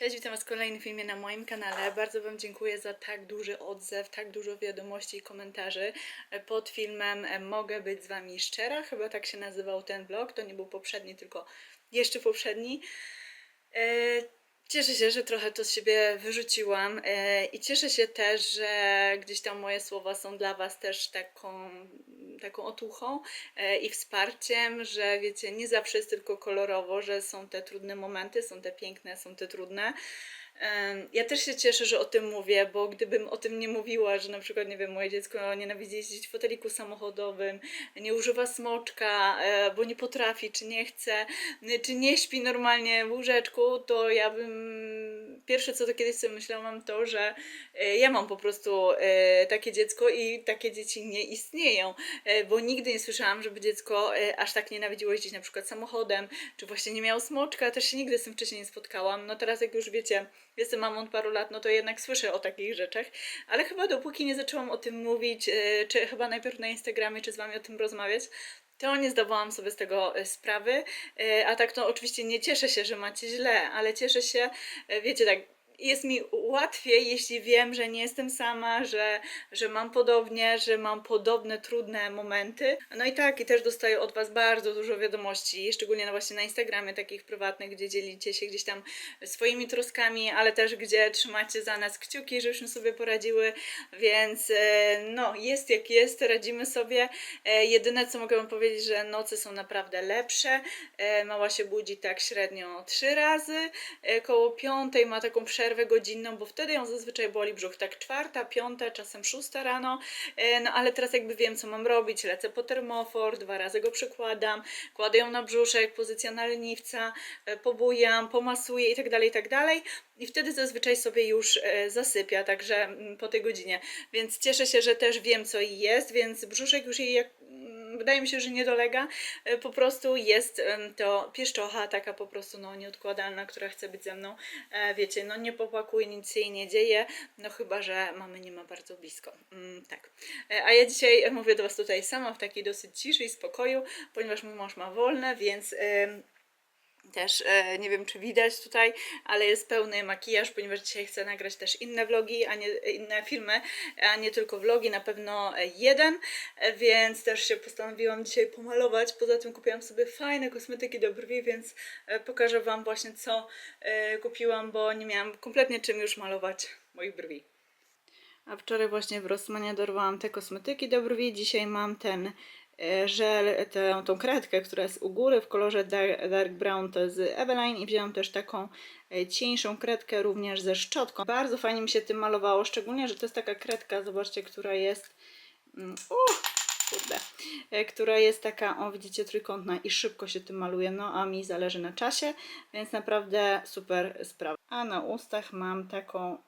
Cześć, witam Was w kolejnym filmie na moim kanale. Bardzo Wam dziękuję za tak duży odzew, tak dużo wiadomości i komentarzy pod filmem e, Mogę być z Wami szczera. Chyba tak się nazywał ten vlog. To nie był poprzedni, tylko jeszcze poprzedni. E, Cieszę się, że trochę to z siebie wyrzuciłam e, i cieszę się też, że gdzieś tam moje słowa są dla Was też taką, taką otuchą e, i wsparciem, że wiecie, nie zawsze jest tylko kolorowo, że są te trudne momenty, są te piękne, są te trudne. Ja też się cieszę, że o tym mówię, bo gdybym o tym nie mówiła, że na przykład, nie wiem, moje dziecko nienawidzi jeździć w foteliku samochodowym, nie używa smoczka, e, bo nie potrafi, czy nie chce, czy nie śpi normalnie w łóżeczku, to ja bym pierwsze co to kiedyś sobie myślałam to, że e, ja mam po prostu e, takie dziecko i takie dzieci nie istnieją, e, bo nigdy nie słyszałam, żeby dziecko aż tak nienawidziło jeździć na przykład samochodem, czy właśnie nie miało smoczka, też się nigdy z tym wcześniej nie spotkałam. No teraz jak już wiecie, jestem mamą od paru lat, no to jednak słyszę o takich rzeczach, ale chyba dopóki nie zaczęłam o tym mówić, czy chyba najpierw na Instagramie, czy z wami o tym rozmawiać, to nie zdawałam sobie z tego e, sprawy, E, a tak to oczywiście nie cieszę się, że macie źle, ale cieszę się, e, wiecie, tak jest mi łatwiej, jeśli wiem, że nie jestem sama, że, że mam podobnie, że mam podobne trudne momenty. No i tak, i też dostaję od Was bardzo dużo wiadomości, szczególnie na właśnie na Instagramie takich prywatnych, gdzie dzielicie się gdzieś tam swoimi troskami, ale też gdzie trzymacie za nas kciuki, żebyśmy sobie poradziły, więc e, no, jest jak jest, radzimy sobie. E, Jedyne, co mogę Wam powiedzieć, że noce są naprawdę lepsze. E, Mała się budzi tak średnio trzy razy, koło piątej ma taką przerwę godzinną, bo wtedy ją zazwyczaj boli brzuch, tak czwarta, piąta, czasem szósta rano, E, no ale teraz jakby wiem, co mam robić, lecę po termofor, dwa razy go przykładam, kładę ją na brzuszek, pozycja na leniwca, e, pobujam, pomasuję i tak dalej, i tak dalej. I wtedy zazwyczaj sobie już e, zasypia, także mm, po tej godzinie, więc cieszę się, że też wiem, co jej jest, więc brzuszek już jej jak wydaje mi się, że nie dolega. E, Po prostu jest to pieszczocha taka po prostu no, nieodkładalna, która chce być ze mną. E, Wiecie, no nie popłakuje, nic się jej nie dzieje, no chyba, że mamy nie ma bardzo blisko. Mm, tak. E, A ja dzisiaj mówię do Was tutaj sama w takiej dosyć ciszy i spokoju, ponieważ mój mąż ma wolne, więc... też e, nie wiem, czy widać tutaj, ale jest pełny makijaż, ponieważ dzisiaj chcę nagrać też inne vlogi, a nie inne filmy, a nie tylko vlogi, na pewno e, jeden, e, więc też się postanowiłam dzisiaj pomalować. Poza tym kupiłam sobie fajne kosmetyki do brwi, więc e, pokażę Wam właśnie co e, kupiłam, bo nie miałam kompletnie czym już malować moich brwi. A wczoraj właśnie w Rossmanie dorwałam te kosmetyki do brwi. Dzisiaj mam ten e, żel, tę, tą kredkę, która jest u góry w kolorze dark, brown, to jest z Eveline i wzięłam też taką e, cieńszą kredkę również ze szczotką. Bardzo fajnie mi się tym malowało, szczególnie, że to jest taka kredka, zobaczcie, która jest mm, u, kurde, e, która jest taka, o widzicie, trójkątna i szybko się tym maluje, no a mi zależy na czasie, więc naprawdę super sprawa. A na ustach mam taką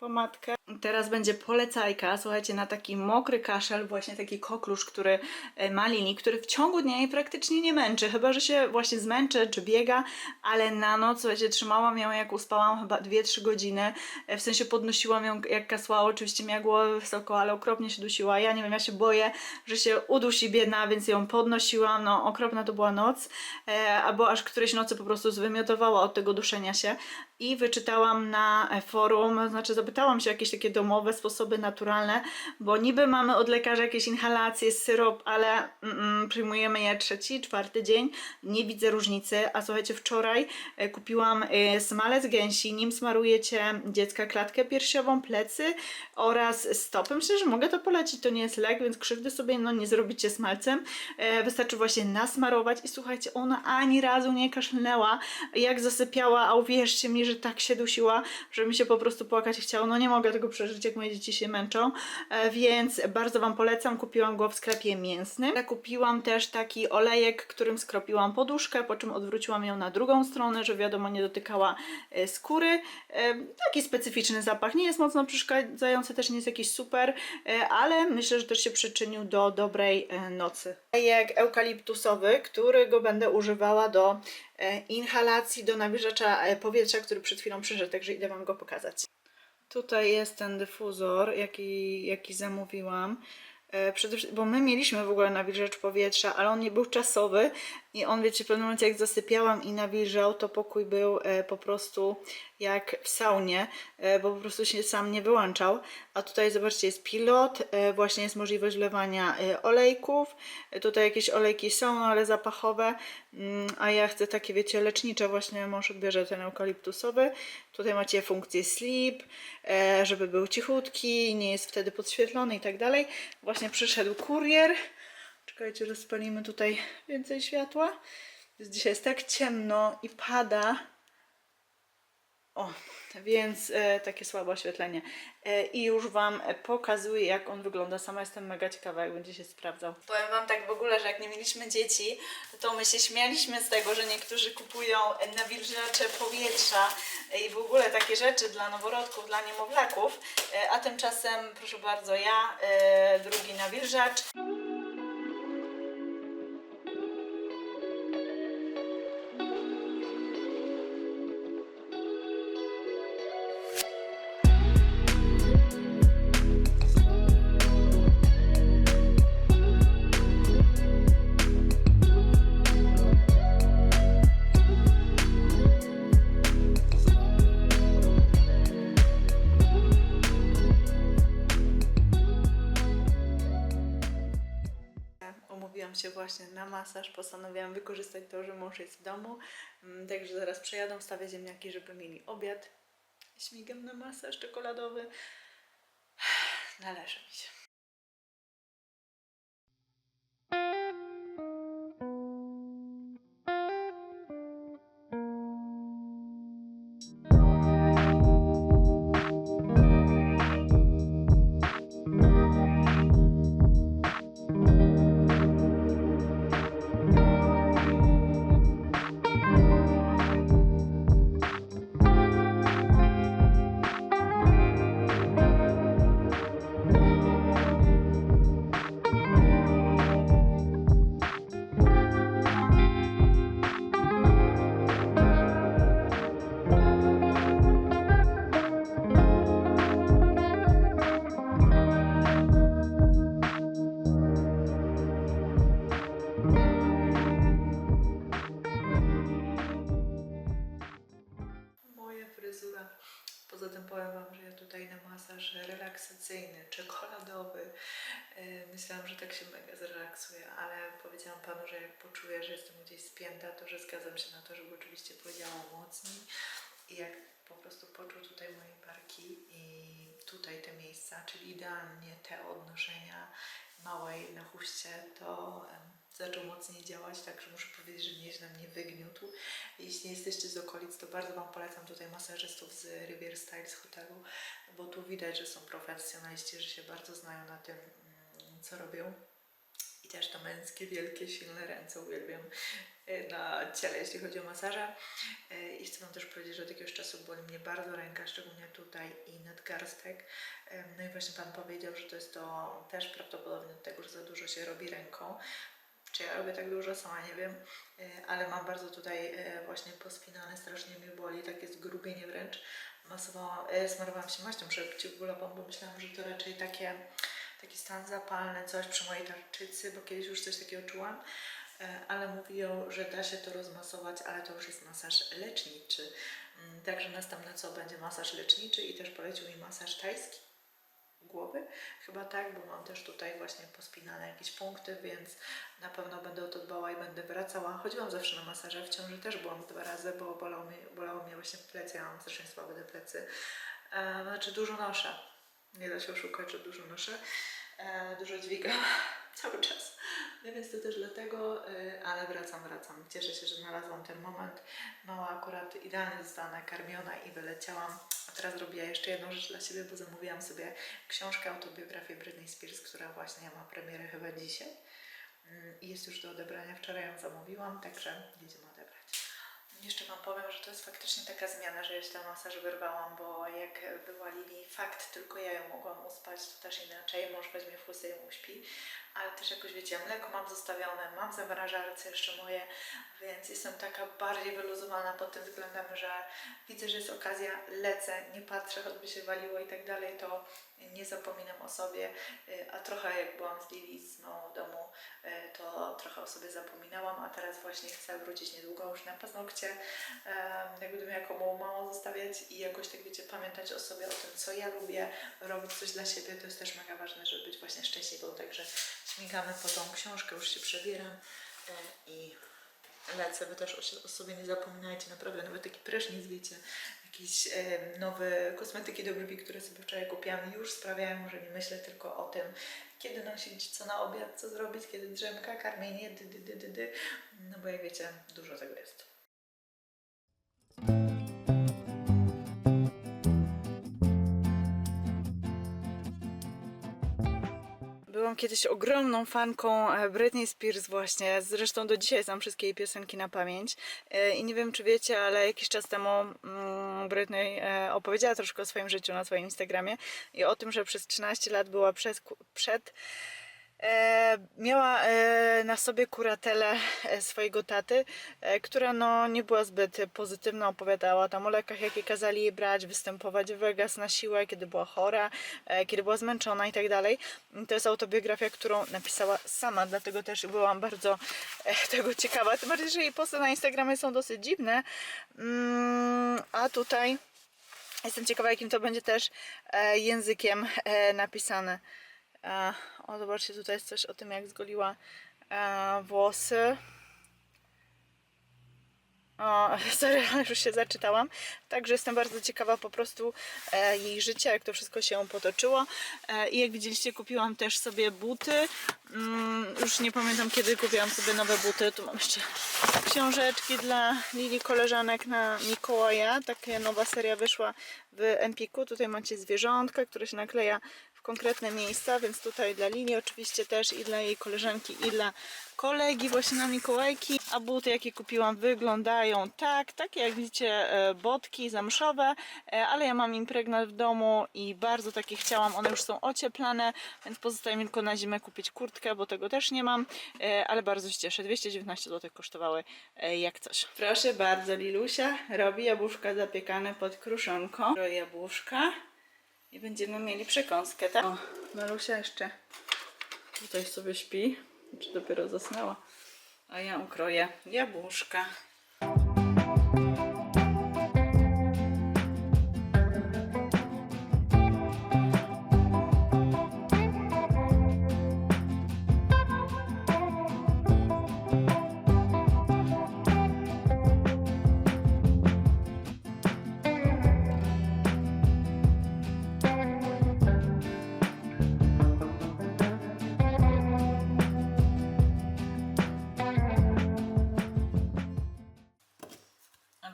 pomadkę. Teraz będzie polecajka, słuchajcie, na taki mokry kaszel, właśnie taki koklusz, który e, ma linii, który w ciągu dnia jej praktycznie nie męczy, chyba, że się właśnie zmęczy czy biega, ale na noc, słuchajcie, trzymałam ją jak uspałam chyba 2-3 godziny, e, w sensie podnosiłam ją jak kasłała, oczywiście miała głowę wysoko, ale okropnie się dusiła, ja nie wiem, ja się boję, że się udusi biedna, więc ją podnosiłam, no okropna to była noc, e, albo aż którejś nocy po prostu zwymiotowała od tego duszenia się i wyczytałam na e, forum, znaczy zapytałam się jakieś takie domowe sposoby naturalne, bo niby mamy od lekarza jakieś inhalacje, syrop, ale mm, przyjmujemy je trzeci, czwarty dzień, nie widzę różnicy, a słuchajcie, wczoraj e, kupiłam e, smalec gęsi, nim smarujecie dziecka klatkę piersiową, plecy oraz stopy. Myślę, że mogę to polecić, to nie jest lek, więc krzywdy sobie no, nie zrobicie smalcem, wystarczy właśnie nasmarować i słuchajcie, ona ani razu nie kaszlnęła, jak zasypiała, a uwierzcie mi, że tak się dusiła, że mi się po prostu płakać chciało. No nie mogę tego przeżyć, jak moje dzieci się męczą, e, więc bardzo Wam polecam. Kupiłam go w sklepie mięsnym. Kupiłam też taki olejek, którym skropiłam poduszkę, po czym odwróciłam ją na drugą stronę, że wiadomo nie dotykała e, skóry. E, Taki specyficzny zapach, nie jest mocno przeszkadzający, też nie jest jakiś super, ale myślę, że też się przyczynił do dobrej nocy. Olejek eukaliptusowy, którego będę używała do inhalacji, do nawilżacza e, powietrza, który przed chwilą przyszedł, także idę Wam go pokazać. Tutaj jest ten dyfuzor, jaki, jaki zamówiłam. E, Przede bo my mieliśmy w ogóle nawilżacz powietrza, ale on nie był czasowy, I on, wiecie, w pewnym momencie jak zasypiałam i nawilżał, to pokój był e, po prostu jak w saunie, e, bo po prostu się sam nie wyłączał. A tutaj zobaczcie, jest pilot, e, właśnie jest możliwość wlewania olejków. Tutaj jakieś olejki są, no, ale zapachowe. Mm, a ja chcę takie, wiecie, lecznicze. Właśnie mąż odbierze ten eukaliptusowy. Tutaj macie funkcję sleep, żeby był cichutki, nie jest wtedy podświetlony i tak dalej. Właśnie przyszedł kurier. Czekajcie, rozpalimy tutaj więcej światła. Jest dzisiaj jest tak ciemno i pada. O, więc e, takie słabe oświetlenie. E, I już Wam pokazuję, jak on wygląda. Sama jestem mega ciekawa, jak będzie się sprawdzał. Powiem Wam tak w ogóle, że jak nie mieliśmy dzieci, to my się śmialiśmy z tego, że niektórzy kupują nawilżacze powietrza i w ogóle takie rzeczy dla noworodków, dla niemowlaków. E, a tymczasem, proszę bardzo, ja, e, drugi nawilżacz. Masaż. Postanowiłam wykorzystać to, że mąż jest w domu. Mm, Także zaraz przejadą, stawię ziemniaki, żeby mieli obiad. Śmigam na masaż czekoladowy. Należy mi się. Że jestem gdzieś spięta, to że zgadzam się na to, żeby oczywiście podziałał mocniej. I jak po prostu poczuł tutaj moje barki i tutaj te miejsca, czyli idealnie te odnoszenia małej na chuście, to zaczął mocniej działać, także muszę powiedzieć, że nieźle mnie wygniótł. Jeśli jesteście z okolic, to bardzo Wam polecam tutaj masażystów z Rivier Styles hotelu, bo tu widać, że są profesjonaliści, że się bardzo znają na tym, mm, co robią. I też to męskie, wielkie, silne ręce uwielbiam e, na ciele, jeśli chodzi o masaże. E, I chcę Wam też powiedzieć, że od jakiegoś czasu boli mnie bardzo ręka, szczególnie tutaj i nadgarstek. E, No i właśnie Pan powiedział, że to jest to też prawdopodobnie od tego, że za dużo się robi ręką. Czy ja robię tak dużo, sama nie wiem, ale mam bardzo tutaj właśnie pospinane, strasznie mi boli, takie zgrubienie wręcz. Masowałam, e, smarowałam się maścią przeciwbólową, bo myślałam, że to raczej takie, taki stan zapalny, coś przy mojej tarczycy, bo kiedyś już coś takiego czułam. E, Ale mówią, że da się to rozmasować, ale to już jest masaż leczniczy. Mm, Także następne co będzie masaż leczniczy i też polecił mi masaż tajski głowy. Chyba tak, bo mam też tutaj właśnie pospinane jakieś punkty, więc na pewno będę o to dbała i będę wracała. Chodziłam zawsze na masaże, w ciąży też byłam dwa razy, bo bolało mnie, bolało mnie właśnie plecy, ja mam strasznie słabe te plecy. E, znaczy dużo noszę. Nie da się oszukać, że dużo noszę. E, dużo dźwigam cały czas. No więc to też dlatego, y, ale wracam, wracam. Cieszę się, że znalazłam ten moment. Mała akurat idealnie została nakarmiona i wyleciałam. A teraz robię jeszcze jedną rzecz dla siebie, bo zamówiłam sobie książkę, autobiografię Britney Spears, która właśnie ma premierę chyba dzisiaj. Mm, I jest już do odebrania. Wczoraj ją zamówiłam, także jedziemy odebrać. Jeszcze Wam powiem, że to jest faktycznie taka zmiana, że ja się ten masaż wyrwałam, bo jak była Lili, fakt, tylko ja ją mogłam uspać, to też inaczej, mąż weźmie fusy i ją uśpi. Ale też jakoś wiecie, mleko mam zostawione, mam zamrażarce jeszcze moje, więc jestem taka bardziej wyluzowana pod tym względem, że widzę, że jest okazja, lecę, nie patrzę, choćby się waliło i tak dalej, to nie zapominam o sobie, y, a trochę jak byłam z Lili z domu, y, to trochę o sobie zapominałam, a teraz właśnie chcę wrócić niedługo już na paznokcie, jak będę miała komu mało zostawiać i jakoś tak wiecie, pamiętać o sobie, o tym co ja lubię, robić coś dla siebie, to jest też mega ważne, żeby być właśnie szczęśliwą, także śmigamy po tą książkę, już się przebieram e, i lecę, wy też o, sobie nie zapominajcie, naprawdę, nawet taki prysznic, wiecie, jakieś e, nowe kosmetyki do brwi, które sobie wczoraj kupiłam, już sprawiają, że nie myślę tylko o tym, kiedy nosić, co na obiad, co zrobić, kiedy drzemka, karmienie, dy, dy, dy, dy, dy. no bo jak wiecie, dużo tego jest. Kiedyś ogromną fanką e, Britney Spears właśnie, zresztą do dzisiaj znam wszystkie jej piosenki na pamięć. E, i nie wiem czy wiecie, ale jakiś czas temu mm, Britney e, opowiedziała troszkę o swoim życiu na swoim Instagramie i o tym, że przez 13 lat była przed E, miała e, na sobie kuratelę e, swojego taty, e, która no, nie była zbyt pozytywna, opowiadała tam o lekach, jakie kazali jej brać, występować w Vegas na siłę, kiedy była chora, e, kiedy była zmęczona i tak dalej. To jest autobiografia, którą napisała sama, dlatego też byłam bardzo e, tego ciekawa, tym bardziej, że jej posty na Instagramie są dosyć dziwne, mm, a tutaj jestem ciekawa, jakim to będzie też e, językiem e, napisane. E, o, zobaczcie, tutaj jest coś o tym, jak zgoliła e, włosy. O, sorry, już się zaczytałam. Także jestem bardzo ciekawa po prostu e, jej życia, jak to wszystko się potoczyło. I jak widzieliście, kupiłam też sobie buty. Mm, już nie pamiętam, kiedy kupiłam sobie nowe buty. Tu mam jeszcze książeczki dla Lili koleżanek na Mikołaja. Taka nowa seria wyszła w Empiku. Tutaj macie zwierzątka, które się nakleja w konkretne miejsca, więc tutaj dla Lili oczywiście też i dla jej koleżanki i dla kolegi właśnie na Mikołajki. A buty jakie kupiłam wyglądają tak, takie jak widzicie e, botki zamszowe, e, ale ja mam impregnat w domu i bardzo takie chciałam, one już są ocieplane, więc pozostaje mi tylko na zimę kupić kurtkę, bo tego też nie mam, e, ale bardzo się cieszę, 219 zł kosztowały jak coś. Proszę bardzo, Lilusia robi jabłuszka zapiekane pod kruszonką. Jabłuszka. I będziemy mieli przekąskę, tak? O, Malusia jeszcze tutaj sobie śpi, czy dopiero zasnęła. A ja ukroję jabłuszka.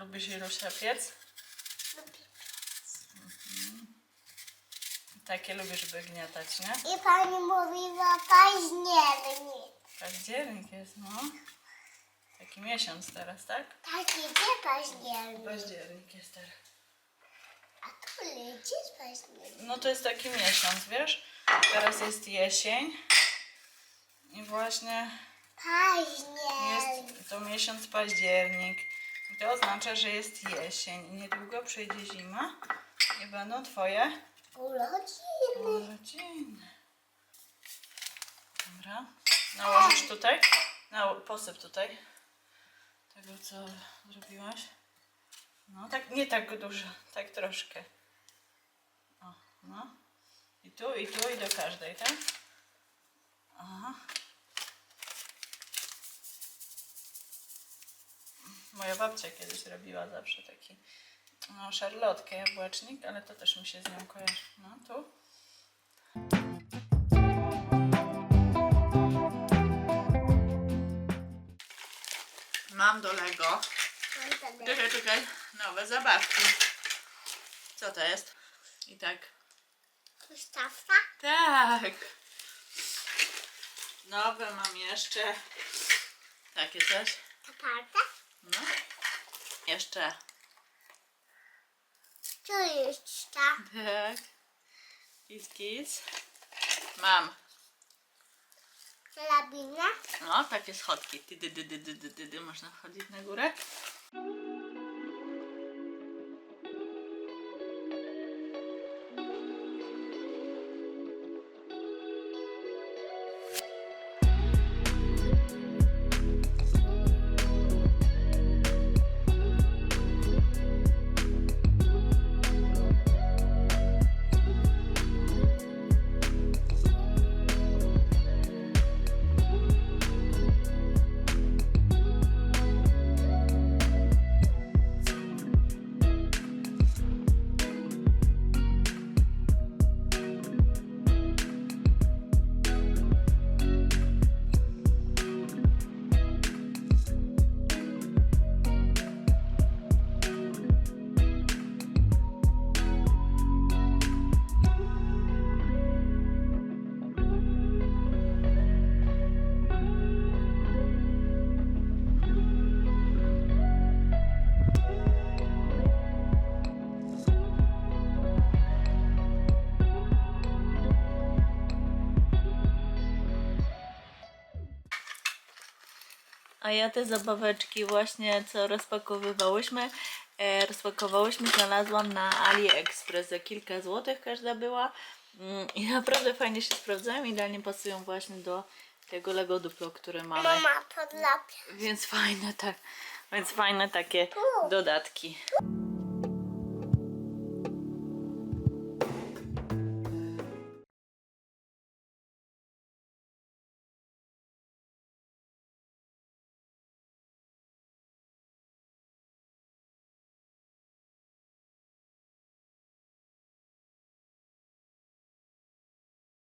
Lubisz Ilusia piec? Mhm. Takie lubisz wygniatać, nie? I pani mówiła październik. Październik jest, no. Taki miesiąc teraz, tak? Taki gdzie październik? Październik jest teraz. A tu leci październik. No to jest taki miesiąc, wiesz? Teraz jest jesień. I właśnie Październik. jest to miesiąc październik. I to oznacza, że jest jesień. I niedługo przyjdzie zima. I będą twoje Urodziny. urodziny. Dobra. Nałożysz tutaj? Na, posyp tutaj. Tego, co zrobiłaś. No, tak, nie tak dużo, tak troszkę. O, no. I tu, i tu, i do każdej, tak? Aha. Moja babcia kiedyś robiła zawsze taki no, szarlotkę, jabłecznik, ale to też mi się z nią kojarzy. No, tu. Mam do Lego. Czekaj, czekaj. Nowe zabawki. Co to jest? I tak. Mustafa? Tak. Nowe mam jeszcze. Takie coś. Taparta? No. Jeszcze. Co jest ta? Tak. Kiss, kiss. Mam Karabina. No, takie schodki. Ty, dy, dy, dy, dy, dy, dy, dy. Można wchodzić na górę. A ja te zabaweczki właśnie, co rozpakowywałyśmy, e, rozpakowałyśmy, znalazłam na AliExpress za kilka złotych każda była. Mm, I naprawdę fajnie się sprawdzają, idealnie pasują właśnie do tego Lego Duplo, które mamy. Mama podlapia. Więc fajne tak, więc fajne takie dodatki.